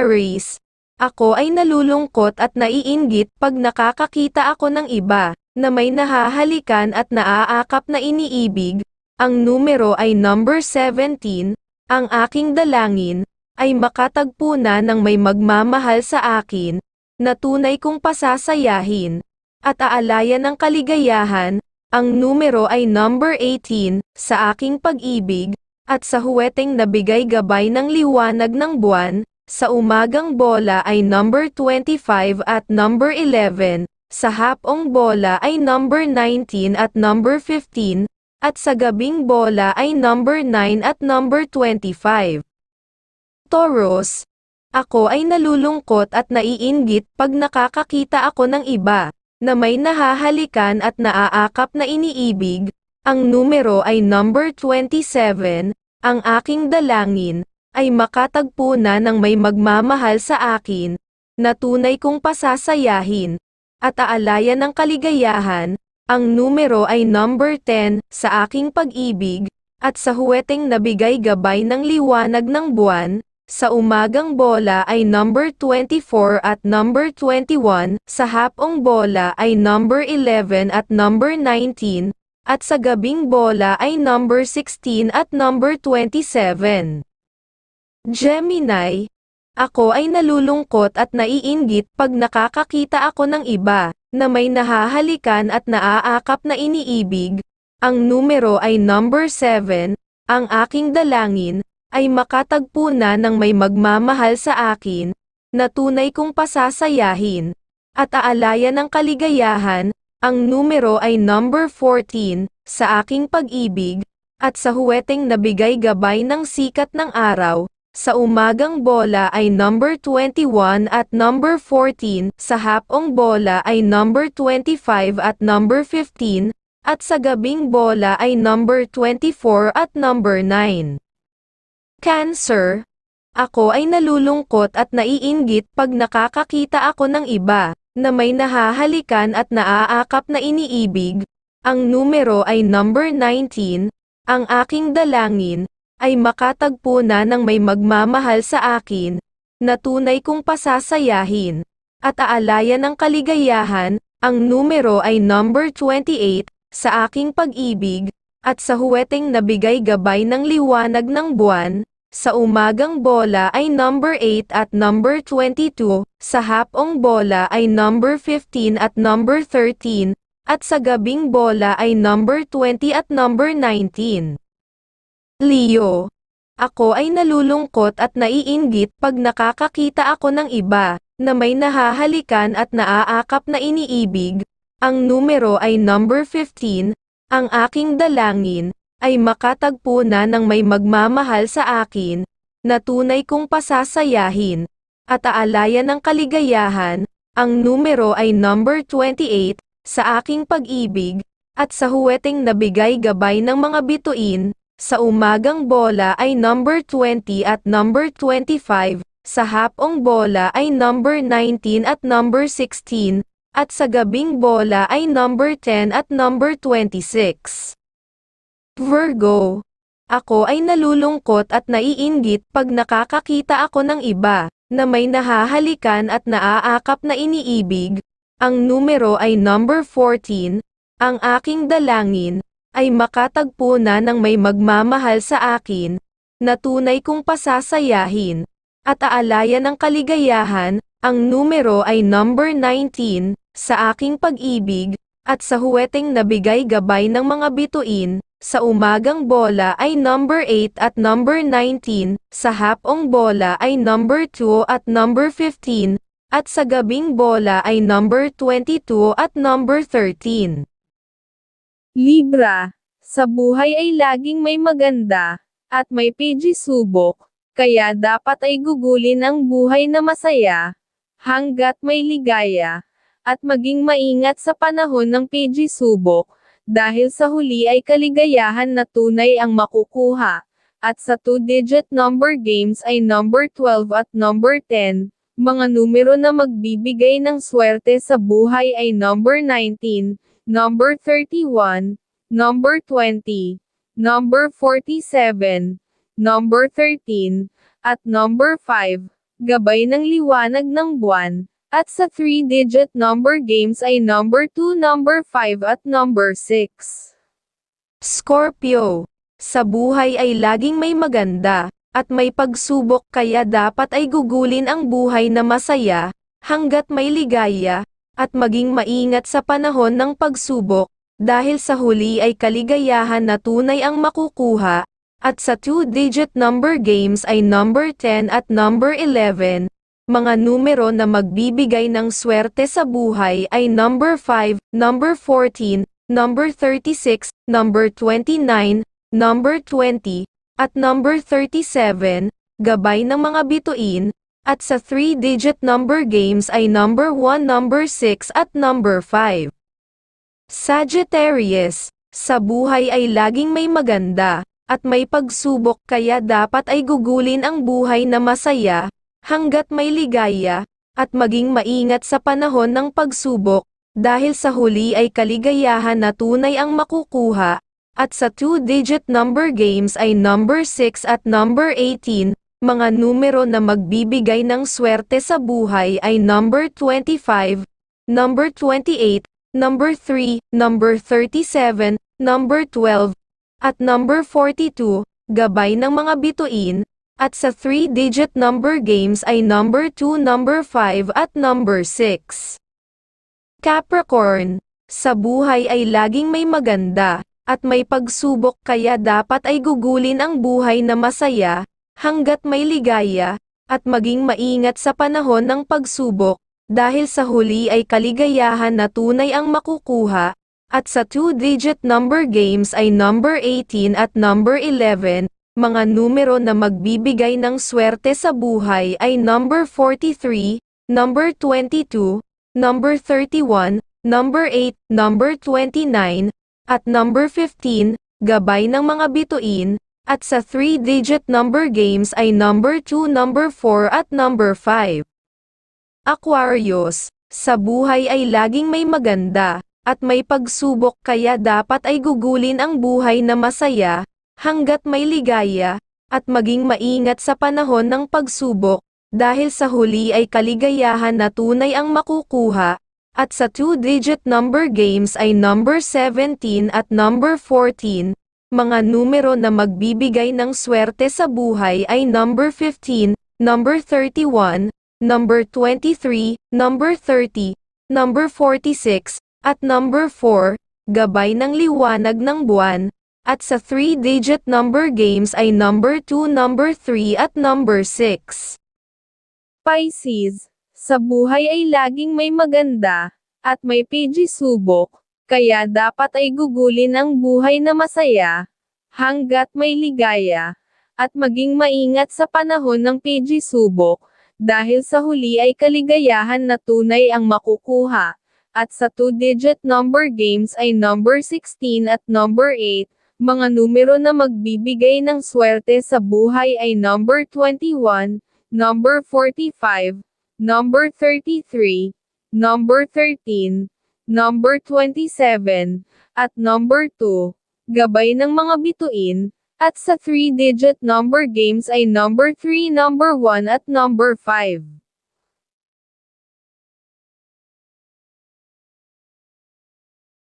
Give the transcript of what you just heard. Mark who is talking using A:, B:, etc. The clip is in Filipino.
A: Aries. Ako ay nalulungkot at naiinggit pag nakakakita ako ng iba, na may nahahalikan at naaakap na iniibig. Ang numero ay number 17, ang aking dalangin, ay makatagpo na ng may magmamahal sa akin, na tunay kong pasasayahin, at aalayan ng kaligayahan, ang numero ay number 18, sa aking pag-ibig, at sa huweteng nabigay gabay ng liwanag ng buwan, sa umagang bola ay number 25 at number 11, sa hapong bola ay number 19 at number 15, at sa gabing bola ay number 9 at number 25. Taurus, ako ay nalulungkot at naiinggit pag nakakakita ako ng iba, na may nahahalikan at naaakap na iniibig, ang numero ay number 27, ang aking dalangin, ay makatagpo na ng may magmamahal sa akin, na tunay kong pasasayahin, at aalayan ng kaligayahan, ang numero ay number 10 sa aking pag-ibig, at sa huweteng nabigay gabay ng liwanag ng buwan, sa umagang bola ay number 24 at number 21, sa hapong bola ay number 11 at number 19, at sa gabing bola ay number 16 at number 27. Gemini, ako ay nalulungkot at naiinggit pag nakakakita ako ng iba, na may nahahalikan at naaakap na iniibig, ang numero ay number 7, ang aking dalangin, ay makatagpo na ng may magmamahal sa akin, na tunay kong pasasayahin, at aalayan ng kaligayahan, ang numero ay number 14, sa aking pag-ibig, at sa huweteng nabigay gabay ng sikat ng araw, sa umagang bola ay number 21 at number 14, sa hapong bola ay number 25 at number 15, at sa gabing bola ay number 24 at number 9. Cancer. Ako ay nalulungkot at naiinggit pag nakakakita ako ng iba, na may nahahalikan at naaakap na iniibig. Ang numero ay number 19, ang aking dalangin, ay makatagpo na ng may magmamahal sa akin, na tunay kong pasasayahin, at aalayan ng kaligayahan, ang numero ay number 28, sa aking pag-ibig, at sa huweteng nabigay gabay ng liwanag ng buwan, sa umagang bola ay number 8 at number 22, sa hapong bola ay number 15 at number 13, at sa gabing bola ay number 20 at number 19. Leo. Ako ay nalulungkot at naiinggit pag nakakakita ako ng iba, na may nahahalikan at naaakap na iniibig, ang numero ay number 15, ang aking dalangin, ay makatagpo na ng may magmamahal sa akin, na tunay kong pasasayahin, at aalayan ng kaligayahan, ang numero ay number 28, sa aking pag-ibig, at sa huweteng nabigay gabay ng mga bituin, sa umagang bola ay number 20 at number 25, sa hapong bola ay number 19 at number 16, at sa gabing bola ay number 10 at number 26. Virgo. Ako ay nalulungkot at naiinggit pag nakakakita ako ng iba, na may nahahalikan at naaakap na iniibig. Ang numero ay number 14, ang aking dalangin, ay makatagpo na ng may magmamahal sa akin, na tunay kong pasasayahin, at aalayan ng kaligayahan, ang numero ay number 19, sa aking pag-ibig, at sa huweteng nabigay gabay ng mga bituin, sa umagang bola ay number 8 at number 19, sa hapong bola ay number 2 at number 15, at sa gabing bola ay number 22 at number 13.
B: Libra, sa buhay ay laging may maganda, at may PG subok, kaya dapat ay gugulin ang buhay na masaya, hanggat may ligaya, at maging maingat sa panahon ng PG subok, dahil sa huli ay kaligayahan na tunay ang makukuha, at sa two-digit number games ay number 12 at number 10, mga numero na magbibigay ng swerte sa buhay ay number 19, number 31, number 20, number 47, number 13, at number 5, gabay ng liwanag ng buwan, at sa 3-digit number games ay number 2, number 5 at number 6.
A: Scorpio. Sa buhay ay laging may maganda, at may pagsubok kaya dapat ay gugulin ang buhay na masaya, hanggat may ligaya, at maging maingat sa panahon ng pagsubok, dahil sa huli ay kaligayahan na tunay ang makukuha, at sa two-digit number games ay number 10 at number 11, mga numero na magbibigay ng swerte sa buhay ay number 5, number 14, number 36, number 29, number 20, at number 37, gabay ng mga bituin, at sa 3-digit number games ay number 1, number 6 at number 5. Sagittarius, sa buhay ay laging may maganda, at may pagsubok kaya dapat ay gugulin ang buhay na masaya, hanggat may ligaya, at maging maingat sa panahon ng pagsubok, dahil sa huli ay kaligayahan na tunay ang makukuha, at sa two-digit number games ay number 6 at number 18, mga numero na magbibigay ng swerte sa buhay ay number 25, number 28, number 3, number 37, number 12, at number 42, gabay ng mga bituin, at sa 3-digit number games ay number 2, number 5 at number 6. Capricorn, sa buhay ay laging may maganda, at may pagsubok kaya dapat ay gugulin ang buhay na masaya, hanggat may ligaya, at maging maingat sa panahon ng pagsubok, dahil sa huli ay kaligayahan na tunay ang makukuha, at sa two-digit number games ay number 18 at number 11, mga numero na magbibigay ng swerte sa buhay ay number 43, number 22, number 31, number 8, number 29, at number 15, gabay ng mga bituin, at sa 3-digit number games ay number 2, number 4 at number 5. Aquarius, sa buhay ay laging may maganda, at may pagsubok kaya dapat ay gugulin ang buhay na masaya, hanggat may ligaya, at maging maingat sa panahon ng pagsubok, dahil sa huli ay kaligayahan na tunay ang makukuha, at sa two-digit number games ay number 17 at number 14, mga numero na magbibigay ng swerte sa buhay ay number 15, number 31, number 23, number 30, number 46, at number 4, gabay ng liwanag ng buwan, at sa 3-digit number games ay number 2, number 3 at number 6.
B: Pisces, sa buhay ay laging may maganda, at may PG subok, kaya dapat ay gugulin ang buhay na masaya, hanggat may ligaya, at maging maingat sa panahon ng PG subok, dahil sa huli ay kaligayahan na tunay ang makukuha, at sa two-digit number games ay number 16 at number 8, mga numero na magbibigay ng swerte sa buhay ay number 21, number 45, number 33, number 13, number 27, at number 2, gabay ng mga bituin, at sa 3-digit number games ay number 3, number 1 at number 5.